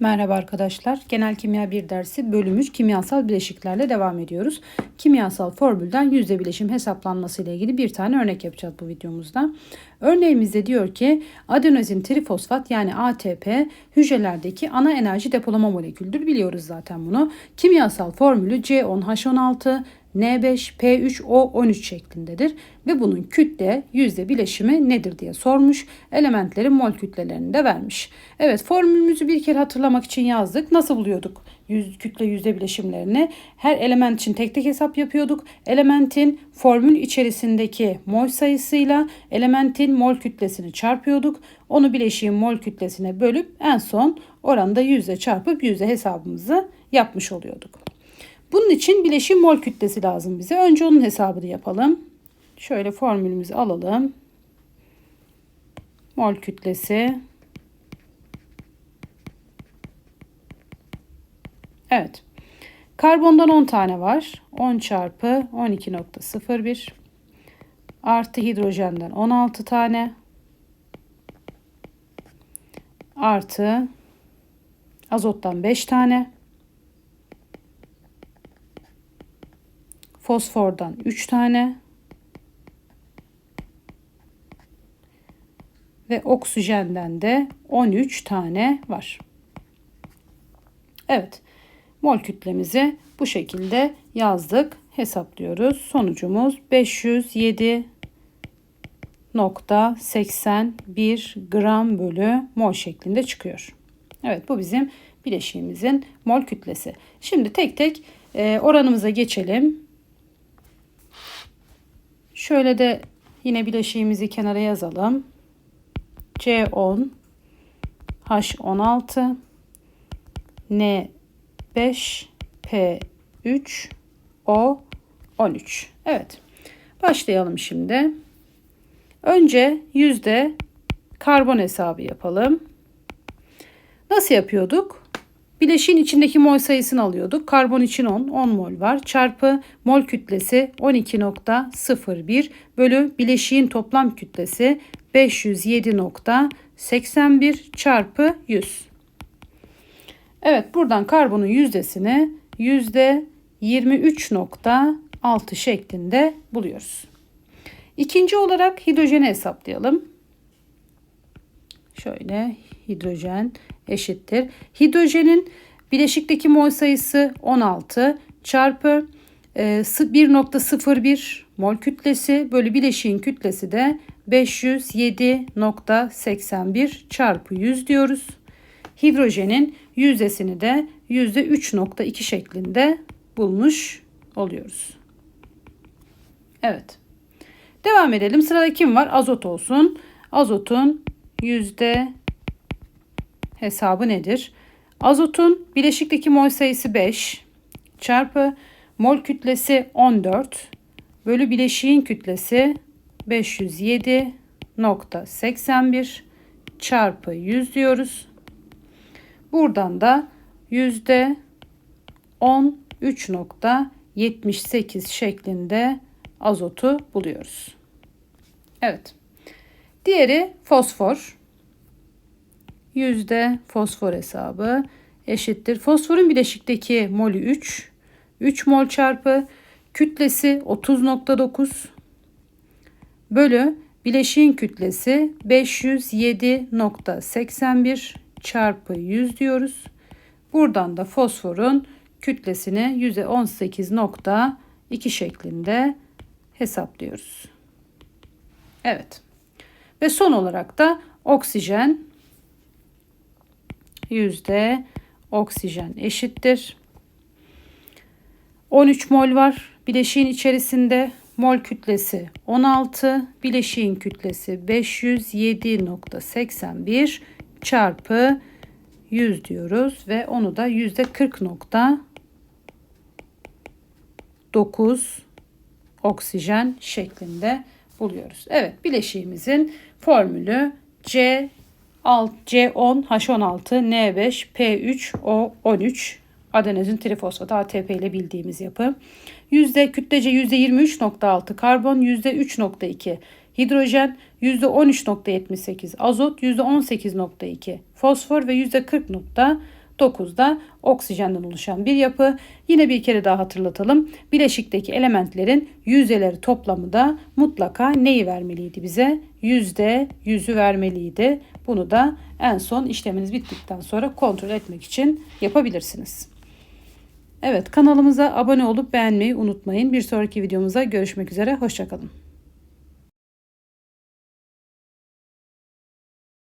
Merhaba arkadaşlar. Genel Kimya 1 dersi bölüm 3 kimyasal bileşiklerle devam ediyoruz. Kimyasal formülden yüzde bileşim hesaplanması ile ilgili bir tane örnek yapacağız bu videomuzda. Örneğimizde diyor ki adenozin trifosfat yani ATP hücrelerdeki ana enerji depolama moleküldür. Biliyoruz zaten bunu. Kimyasal formülü C10H16 N5P3O13 şeklindedir ve bunun kütle yüzde bileşimi nedir diye sormuş. Elementlerin mol kütlelerini de vermiş. Evet formülümüzü bir kere hatırlamak için yazdık. Nasıl buluyorduk yüz, kütle yüzde bileşimlerini? Her element için tek tek hesap yapıyorduk. Elementin formül içerisindeki mol sayısıyla elementin mol kütlesini çarpıyorduk. Onu bileşiğin mol kütlesine bölüp en son oranda yüzde çarpıp yüzde hesabımızı yapmış oluyorduk. Bunun için bileşim mol kütlesi lazım bize. Önce onun hesabını yapalım. Şöyle formülümüzü alalım. Mol kütlesi. Evet. Karbondan 10 tane var. 10 çarpı 12.01 artı hidrojenden 16 tane artı azottan 5 tane Fosfordan 3 tane. Ve oksijenden de 13 tane var. Evet. Mol kütlemizi bu şekilde yazdık. Hesaplıyoruz. Sonucumuz 507.81 gram bölü mol şeklinde çıkıyor. Evet bu bizim bileşiğimizin mol kütlesi. Şimdi tek tek e, oranımıza geçelim. Şöyle de yine bileşiğimizi kenara yazalım. C10 H16 N5 P3 O13. Evet. Başlayalım şimdi. Önce yüzde karbon hesabı yapalım. Nasıl yapıyorduk? Bileşiğin içindeki mol sayısını alıyorduk. Karbon için 10, 10 mol var. Çarpı mol kütlesi 12.01 bölü bileşiğin toplam kütlesi 507.81 çarpı 100. Evet buradan karbonun yüzdesini yüzde 23.6 şeklinde buluyoruz. İkinci olarak hidrojeni hesaplayalım. Şöyle hidrojen eşittir. Hidrojenin bileşikteki mol sayısı 16 çarpı 1.01 e, mol kütlesi bölü bileşiğin kütlesi de 507.81 çarpı 100 diyoruz. Hidrojenin yüzdesini de %3.2 şeklinde bulmuş oluyoruz. Evet. Devam edelim. Sırada kim var? Azot olsun. Azotun yüzde hesabı nedir? Azotun bileşikteki mol sayısı 5 çarpı mol kütlesi 14 bölü bileşiğin kütlesi 507.81 çarpı 100 diyoruz. Buradan da yüzde 13.78 şeklinde azotu buluyoruz. Evet. Diğeri fosfor yüzde fosfor hesabı eşittir. Fosforun bileşikteki molü 3. 3 mol çarpı kütlesi 30.9 bölü bileşiğin kütlesi 507.81 çarpı 100 diyoruz. Buradan da fosforun kütlesini %18.2 şeklinde hesaplıyoruz. Evet. Ve son olarak da oksijen yüzde oksijen eşittir. 13 mol var bileşiğin içerisinde. Mol kütlesi 16, bileşiğin kütlesi 507.81 çarpı 100 diyoruz ve onu da yüzde 40.9 oksijen şeklinde buluyoruz. Evet bileşiğimizin formülü C C10, H16, N5, P3, O13 adenozin trifosfat ATP ile bildiğimiz yapı. Yüzde kütlece %23.6 karbon, %3.2 hidrojen, %13.78 azot, %18.2 fosfor ve %40.9 9 da oksijenden oluşan bir yapı. Yine bir kere daha hatırlatalım. Bileşikteki elementlerin yüzdeleri toplamı da mutlaka neyi vermeliydi bize? Yüzde yüzü vermeliydi. Bunu da en son işleminiz bittikten sonra kontrol etmek için yapabilirsiniz. Evet kanalımıza abone olup beğenmeyi unutmayın. Bir sonraki videomuzda görüşmek üzere. Hoşçakalın.